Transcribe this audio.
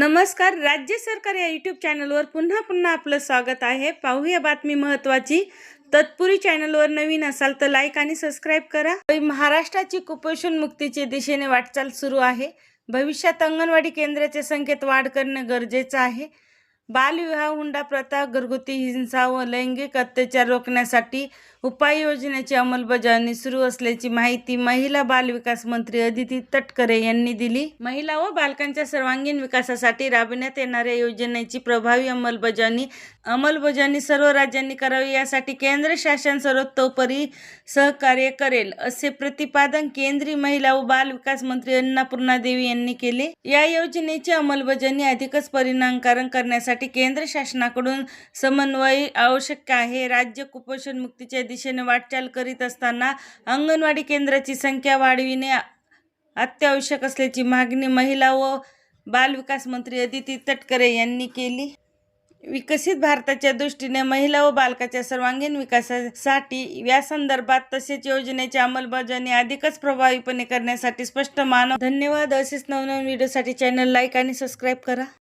नमस्कार राज्य सरकार या यूट्यूब चॅनलवर पुन्हा पुन्हा आपलं स्वागत आहे. पाहूया बातमी महत्त्वाची तत्पुरी चॅनलवर नवीन असाल तर लाईक आणि सबस्क्राईब करा. महाराष्ट्राची कुपोषण मुक्तीच्या दिशेने वाटचाल सुरू आहे. भविष्यात अंगणवाडी केंद्राच्या संख्येत वाढ करणं गरजेचं आहे. बालविवाह हुंडा प्रथा घरगुती हिंसा व लैंगिक अत्याचार रोखण्यासाठी उपाययोजनेची अंमलबजावणी सुरू असल्याची माहिती महिला बाल विकास मंत्री अदिती तटकरे यांनी दिली. महिला व बालकांच्या सर्वांगीण विकासासाठी राबविण्यात येणाऱ्या योजनेची प्रभावी अंमलबजावणी अंमलबजावणी सर्व राज्यांनी करावी यासाठी केंद्र शासन सर्वतोपरी सहकार्य करेल असे प्रतिपादन केंद्रीय महिला व बाल विकास मंत्री अन्नापूर्णा देवी यांनी केले. या योजनेची अंमलबजावणी अधिकच परिणामकारक करण्यासाठी केंद्र शासनाकडून समन्वय आवश्यक आहे. राज्य कुपोषण मुक्तीच्या दिशेने वाटचाल करीत असताना अंगणवाडी केंद्राची संख्या वाढविणे अत्यावश्यक असल्याची मागणी महिला व बालविकास मंत्री अदिती तटकरे यांनी केली. विकसित भारताच्या दृष्टीने महिला व बालकाच्या सर्वांगीण विकासासाठी या संदर्भात तसेच योजनेची अंमलबजावणी अधिकच प्रभावीपणे करण्यासाठी स्पष्ट मानव धन्यवाद. असेच नवनवीन व्हिडिओसाठी चॅनल लाईक आणि सबस्क्राईब करा.